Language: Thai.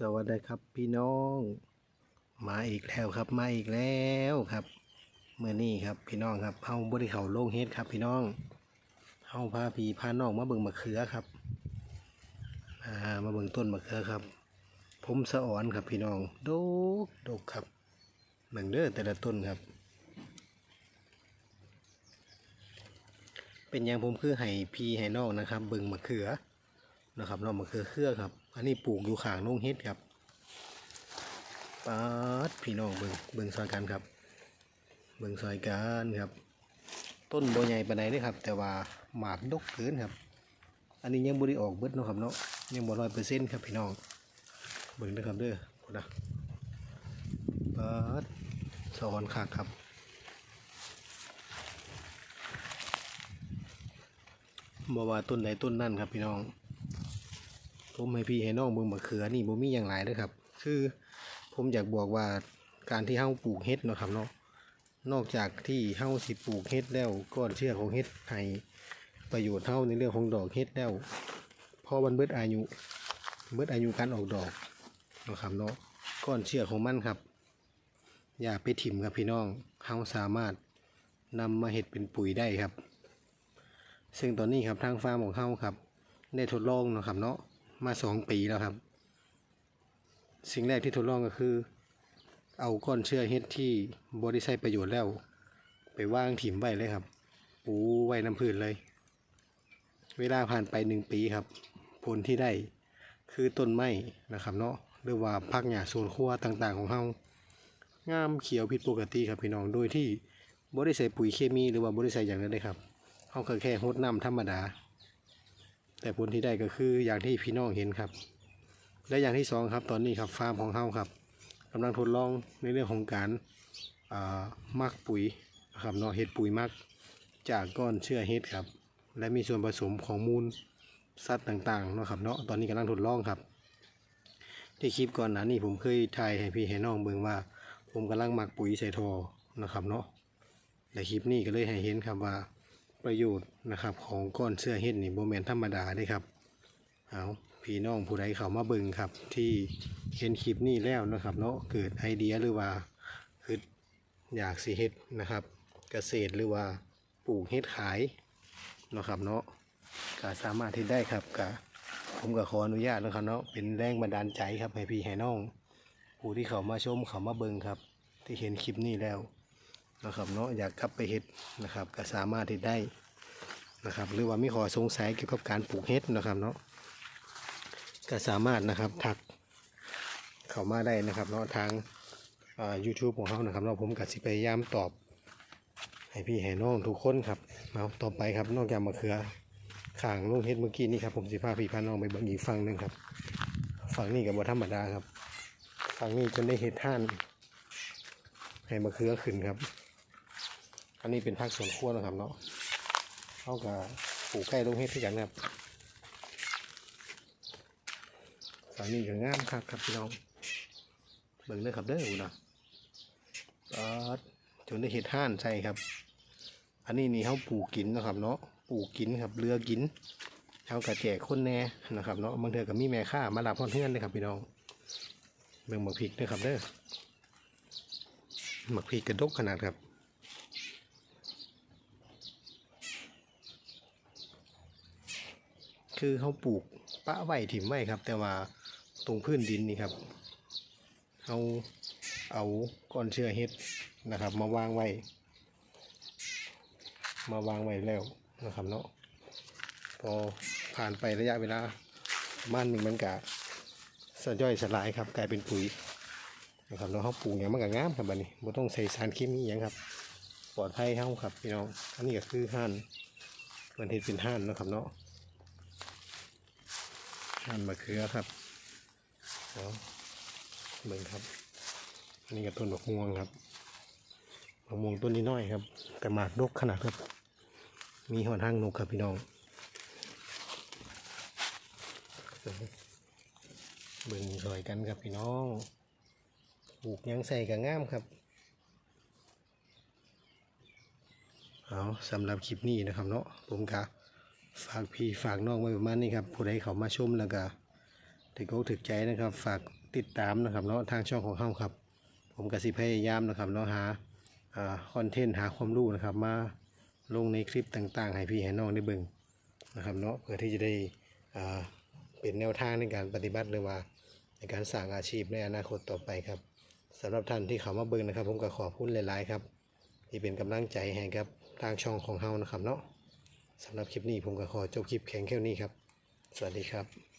สวัสดีครับพี่น้อง มาอีกแล้วครับมาอีกแล้วครับเมื่อนี้ครับพี่น้องครับเฮาบริเขาโล่งเฮ็ดครับ พี่น้องเฮาพาพี่พาน้องมาเบิ่งมะเขือครับอ่ามาเบิ่งต้นมะเขือครับ ผมสะอ่อนครับพี่น้องดกดกครับเบิ่งเด้อแต่ละต้นครับ เป็นอย่างผมคือให้พี่ให้น้องนะครับ เบิ่งมะเขือ นะครับน้องมะเขือเครือครับ อันนี้ปลูกอยู่ข้างโรงเฮ็ดครับปาดพี่น้องเบิ่งเบิ่งซอยกันครับ เบิ่งซอยกันครับ ต้นโบใหญ่ปานใดเด้ครับ แต่ว่าหมากดกเกินครับ อันนี้ยังบ่ได้ออกเบิดเนาะครับเนาะยังบ่ร้อยเปอร์เซ็นต์ครับพี่น้องเบิ่งเด้อครับเด้อพนนะปาดสอนคักครับบ่ว่าต้นใดต้นนั่นครับพี่น้อง ผมให้พี่ให้น้องเบิ่งมะเขือนี่บ่มีอย่างไรเด้อครับ คือผมอยากบอกว่าการที่เฮาปลูกเฮ็ดเนาะครับเนาะนอกจากที่เฮาสิปลูกเฮ็ดแล้วก้อนเชื้อของเฮ็ดให้ประโยชน์เฮาในเรื่องของดอกเฮ็ดแล้วพอมันเบิดอายุเบิดอายุการออกดอกเนาะครับเนาะก้อนเชื้อของมันครับ อย่าไปถิ่มครับพี่น้องเฮาสามารถนำมาเฮ็ดเป็นปุ๋ยได้ครับ ซึ่งตอนนี้ครับทางฟาร์มของเฮาครับ ได้ทดลองเนาะครับเนาะ มาสองปีแล้วครับ สิ่งแรกที่ทดลองก็คือ เอาก้อนเชื้อเฮ็ดที่บริใช้ประโยชน์แล้ว ไปวางถิ่มไว้เลยครับปูไว้น้ำพื้นเลย เวลาผ่านไปหนึ่งปีครับ ผลที่ได้คือต้นไม้นะครับเนาะหรือว่าพักหญ้าสวนครัวต่างๆของเฮางามเขียวผิดปกติครับพี่น้องโดยที่บริใส่ปุ๋ยเคมีหรือว่าบริใส่อย่างนั้นเลยครับเฮาก็แค่รดน้ำธรรมดา แต่ผลที่ได้ก็คืออย่างที่พี่น้องเห็นครับ และอย่างที่สองครับตอนนี้ครับฟาร์มของเฮาครับกำลังทดลองในเรื่องของการมักปุ๋ยนะครับเนาะเห็ดปุ๋ยมักจากก้อนเชื้อเห็ดครับ และมีส่วนผสมของมูลสัตว์ต่างๆเนาะครับเนาะตอนนี้กำลังทดลองครับที่คลิปก่อนหน้านี้ผมเคยถ่ายให้พี่ให้น้องเบิ่งว่า ผมกำลังหมักปุ๋ยใส่ทอนะครับเนาะและคลิปนี้ก็เลยให้เห็นครับว่า ประโยชน์นะครับของก้อนเสื้อเฮ็ดนี่โมเมนธรรมดาเด้ครับเอาพี่น้องผู้ใดเขามาเบิ่งครับ ที่เห็นคลิปนี้แล้วนะครับเนาะเกิดไอเดียหรือว่าคืออยากสิเฮ็ดนะครับ เกษตรหรือว่าปลูกเฮ็ดขายนะครับเนาะก็สามารถเฮ็ดได้ครับก็ผมก็ขออนุญาตนะครับเนาะเป็นแรงบันดาลใจครับให้พี่ให้น้อง ผู้ที่เขามาชมเขามาเบิ่งครับ ที่เห็นคลิปนี้แล้ว นะครับเนาะอยากกลับไปเฮ็ดนะครับก็สามารถเฮ็ดได้นะครับ หรือว่ามีข้อสงสัยเกี่ยวกับการปลูกเฮ็ดนะครับเนาะก็สามารถนะครับทักเข้ามาได้นะครับเนาะทางอ่า YouTube ของเขานะครับเนาะผมก็สิพยายามตอบ ให้พี่ให้น้องทุกคนครับเอาต่อไปครับนอกจากมะเขือข้างลงเฮ็ดเมื่อกี้นี่ครับผมสิพาพี่พาน้องไปบิ่งอีกฝั่งหนึ่งครับฝั่งนี้ก็บ่ธรรมดาครับฝั่งนี้จนได้เฮ็ดท่าน ให้มะเขือขึ้นครับ อันนี้เป็นภาคส่วนครัวนะครับเนาะเขากับปลูกใกล้ลงเฮ็ดที่กันครับฝั่งนี้ก็งามครับครับพี่น้องเบิ่งเด้ครับเด้ออูนะก็จนได้เห็ดห่านใช่ครับ อันนี้นี่เขาปลูกกินนะครับ เนาะปลูกกินครับเรือกินเขากระแจกคนแน่นะครับเนาะบางเทือกับมีแม่ค่ามาลับพ่อเพื่อนเลยครับพี่น้องเบิ่งหมกพริกเด้อครับเด้อหมักพริกกระดกขนาดครับ คือเขาปลูกปะไว้ถิ่มไว้ครับ แต่ว่าตรงพื้นดินนี่ครับเขาเอาก้อนเชื้อเห็ดนะครับ มาวางไว้ มาวางไว้แล้วนะครับเนาะพอผ่านไประยะเวลาประมาณหนึ่งมันกะสะย่อยสลายครับ กลายเป็นปุ๋ยนะครับเราเขาปลูกอย่างมันก็งามครับบัดนี้บ่ต้องใส่สารเคมีอย่างครับปลอดภัยเฮาครับพี่น้องอันนี้ก็คือห่านมันเห็ดเป็นห่านนะครับเนาะ ห่านมะเขือครับเนาะเบิ่งครับ อันนี้ก็ต้นดอกม่วงครับดอกม่วงต้นนี้น้อยครับ แต่หมากดกขนาดครับ มีหอนห้างนกครับพี่น้อง เบิ่งซอยกันครับพี่น้องปลูกยังใส่ก็งามครับเอาสำหรับคลิปนี้นะครับเนาะผมกะ ฝากพี่ฝากน้องไว้ประมาณนี้ครับผู้ใดเขามาชมแล้วก็ถึงเขาถึกใจนะครับ ฝากติดตามนะครับเนาะทางช่องของเฮาครับ ผมก็สิพยายามนะครับเนาะหาคอนเทนต์หาความรู้นะครับ มาลงในคลิปต่าง ๆ ให้พี่ให้น้องได้เบิ่งนะครับเนาะเพื่อที่จะได้เป็นแนวทางในการปฏิบัติหรือว่าในการสร้างอาชีพในอนาคตต่อไปครับสำหรับท่านที่เข้ามาเบิ่งนะครับ ผมก็ขอพูดหลายๆครับที่เป็นกำลังใจให้กับทางช่องของเฮานะครับเนาะ สำหรับคลิปนี้ผมก็ขอจบคลิปแข่งแค่นี้ครับ สวัสดีครับ